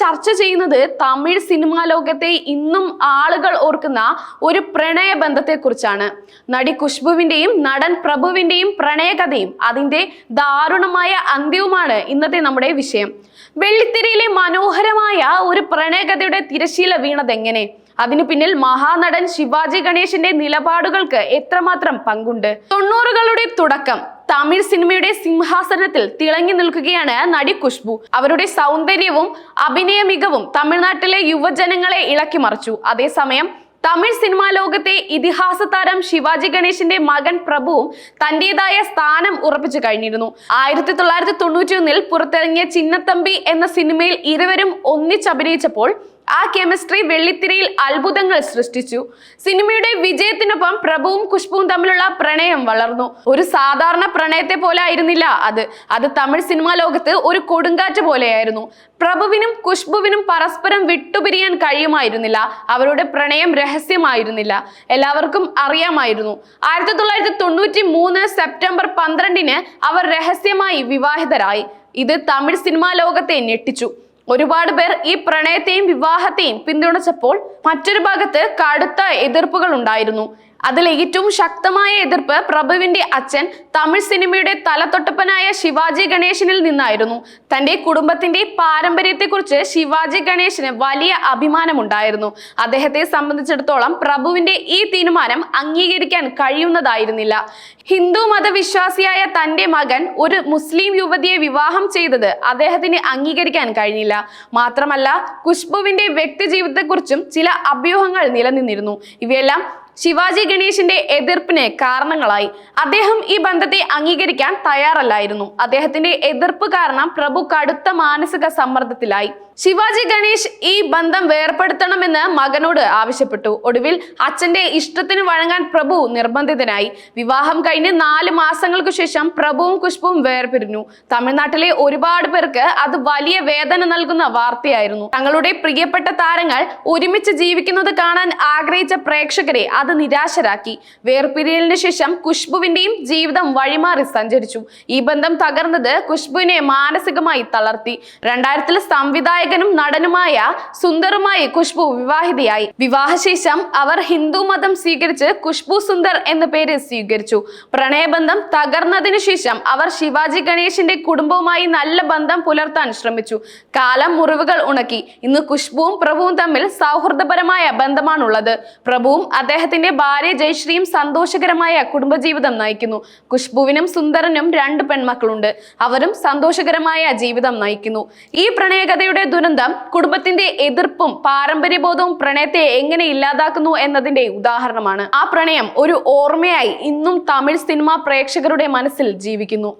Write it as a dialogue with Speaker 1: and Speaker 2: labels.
Speaker 1: ചർച്ച ചെയ്യുന്നത് തമിഴ് സിനിമാ ലോകത്തെ ഇന്നും ആളുകൾ ഓർക്കുന്ന ഒരു പ്രണയ ബന്ധത്തെക്കുറിച്ചാണ്. നടി ഖുഷ്ബുവിന്റെയും നടൻ പ്രഭുവിന്റെയും പ്രണയകഥയും അതിന്റെ ദാരുണമായ അന്ത്യവുമാണ് ഇന്നത്തെ നമ്മുടെ വിഷയം. വെള്ളിത്തിരയിലെ മനോഹരമായ ഒരു പ്രണയകഥയുടെ തിരശീല വീണതെങ്ങനെ? അതിനു പിന്നിൽ മഹാനടൻ ശിവാജി ഗണേശന്റെ നിലപാടുകൾക്ക് എത്രമാത്രം പങ്കുണ്ട്? തൊണ്ണൂറുകളുടെ തുടക്കം തമിഴ് സിനിമയുടെ സിംഹാസനത്തിൽ തിളങ്ങി നിൽക്കുകയാണ് നടി കുഷ്ബു അവരുടെ സൗന്ദര്യവും അഭിനയ മികവും തമിഴ്നാട്ടിലെ യുവജനങ്ങളെ ഇളക്കി മറിച്ചു. അതേസമയം തമിഴ് സിനിമാ ലോകത്തെ ഇതിഹാസ താരം ശിവാജി ഗണേശിന്റെ മകൻ പ്രഭുവും തന്റേതായ സ്ഥാനം ഉറപ്പിച്ചു കഴിഞ്ഞിരുന്നു. ആയിരത്തി തൊള്ളായിരത്തി തൊണ്ണൂറ്റി ഒന്നിൽ പുറത്തിറങ്ങിയ ചിന്നത്തമ്പി എന്ന സിനിമയിൽ ഇരുവരും ഒന്നിച്ചഭിനയിച്ചപ്പോൾ ആ കെമിസ്ട്രി വെള്ളിത്തിരയിൽ അത്ഭുതങ്ങൾ സൃഷ്ടിച്ചു. സിനിമയുടെ വിജയത്തിനൊപ്പം പ്രഭുവും ഖുഷ്ബുവും തമ്മിലുള്ള പ്രണയം വളർന്നു. ഒരു സാധാരണ പ്രണയത്തെ പോലെ ആയിരുന്നില്ല അത്. അത് തമിഴ് സിനിമാ ലോകത്ത് ഒരു കൊടുങ്കാറ്റ് പോലെയായിരുന്നു. പ്രഭുവിനും ഖുഷ്ബുവിനും പരസ്പരം വിട്ടുപിരിയാൻ കഴിയുമായിരുന്നില്ല. അവരുടെ പ്രണയം രഹസ്യമായിരുന്നില്ല. എല്ലാവർക്കും അറിയാമായിരുന്നു. ആയിരത്തി തൊള്ളായിരത്തി തൊണ്ണൂറ്റി മൂന്ന് സെപ്റ്റംബർ പന്ത്രണ്ടിന് അവർ രഹസ്യമായി വിവാഹിതരായി. ഇത് തമിഴ് സിനിമാ ലോകത്തെ ഞെട്ടിച്ചു. ഒരുപാട് പേർ ഈ പ്രണയത്തെയും വിവാഹത്തെയും പിന്തുണച്ചപ്പോൾ മറ്റൊരു ഭാഗത്ത് കടുത്ത എതിർപ്പുകൾ ഉണ്ടായിരുന്നു. അതിൽ ഏറ്റവും ശക്തമായ എതിർപ്പ് പ്രഭുവിന്റെ അച്ഛൻ തമിഴ് സിനിമയുടെ തലതൊട്ടപ്പനായ ശിവാജി ഗണേശനിൽ നിന്നായിരുന്നു. തന്റെ കുടുംബത്തിന്റെ പാരമ്പര്യത്തെക്കുറിച്ച് ശിവാജി ഗണേശന് വലിയ അഭിമാനമുണ്ടായിരുന്നു. അദ്ദേഹത്തെ സംബന്ധിച്ചിടത്തോളം പ്രഭുവിന്റെ ഈ തീരുമാനം അംഗീകരിക്കാൻ കഴിയുന്നതായിരുന്നില്ല. ഹിന്ദു മതവിശ്വാസിയായ തന്റെ മകൻ ഒരു മുസ്ലിം യുവതിയെ വിവാഹം ചെയ്തത് അദ്ദേഹത്തിന് അംഗീകരിക്കാൻ കഴിഞ്ഞില്ല. മാത്രമല്ല കുഷ്ബുവിന്റെ വ്യക്തി ജീവിതത്തെക്കുറിച്ചും ചില അഭ്യൂഹങ്ങൾ നിലനിന്നിരുന്നു. ഇവയെല്ലാം ശിവാജി ഗണേശിന്റെ എതിർപ്പിന് കാരണങ്ങളായി. അദ്ദേഹം ഈ ബന്ധത്തെ അംഗീകരിക്കാൻ തയ്യാറല്ലായിരുന്നു. അദ്ദേഹത്തിന്റെ എതിർപ്പ് കാരണം പ്രഭു കടുത്ത മാനസിക സമ്മർദ്ദത്തിലായി. ശിവാജി ഗണേഷ് ഈ ബന്ധം വേർപ്പെടുത്തണമെന്ന് മകനോട് ആവശ്യപ്പെട്ടു. ഒടുവിൽ അച്ഛന്റെ ഇഷ്ടത്തിന് വഴങ്ങാൻ പ്രഭു നിർബന്ധിതനായി. വിവാഹം കഴിഞ്ഞ് നാല് മാസങ്ങൾക്ക് ശേഷം പ്രഭുവും കുഷ്പുവും വേർപിരിഞ്ഞു. തമിഴ്നാട്ടിലെ ഒരുപാട് പേർക്ക് അത് വലിയ വേദന നൽകുന്ന വാർത്തയായിരുന്നു. തങ്ങളുടെ പ്രിയപ്പെട്ട താരങ്ങൾ ഒരുമിച്ച് ജീവിക്കുന്നത് കാണാൻ ആഗ്രഹിച്ച പ്രേക്ഷകരെ അത് നിരാശരാക്കി. വേർപിരിയലിന് ശേഷം കുഷ്ബുവിന്റെയും ജീവിതം വഴിമാറി സഞ്ചരിച്ചു. ഈ ബന്ധം തകർന്നത് കുഷ്ബുവിനെ മാനസികമായി തളർത്തി. രണ്ടായിരത്തിൽ സംവിധായകനും നടനുമായ സുന്ദറുമായി കുഷ്ബു വിവാഹിതയായി. വിവാഹശേഷം അവർ ഹിന്ദു മതം സ്വീകരിച്ച് കുഷ്ബു സുന്ദർ എന്ന പേര് സ്വീകരിച്ചു. പ്രണയബന്ധം തകർന്നതിനു ശേഷം അവർ ശിവാജി ഗണേശിന്റെ കുടുംബവുമായി നല്ല ബന്ധം പുലർത്താൻ ശ്രമിച്ചു. കാലം മുറിവുകൾ ഉണക്കി. ഇന്ന് കുഷ്ബുവും പ്രഭുവും തമ്മിൽ സൗഹൃദപരമായ ബന്ധമാണുള്ളത്. പ്രഭുവും അദ്ദേഹത്തിന്റെ ഭാര്യ ജയശ്രീയും സന്തോഷകരമായ കുടുംബജീവിതം നയിക്കുന്നു. ഖുഷ്ബുവിനും സുന്ദരനും രണ്ട് പെൺമക്കളുണ്ട്. അവരും സന്തോഷകരമായ ജീവിതം നയിക്കുന്നു. ഈ പ്രണയകഥയുടെ ദുരന്തം കുടുംബത്തിന്റെ എതിർപ്പും പാരമ്പര്യബോധവും പ്രണയത്തെ എങ്ങനെ ഇല്ലാതാക്കുന്നു എന്നതിന്റെ ഉദാഹരണമാണ്. ആ പ്രണയം ഒരു ഓർമ്മയായി ഇന്നും തമിഴ് സിനിമാ പ്രേക്ഷകരുടെ മനസ്സിൽ ജീവിക്കുന്നു.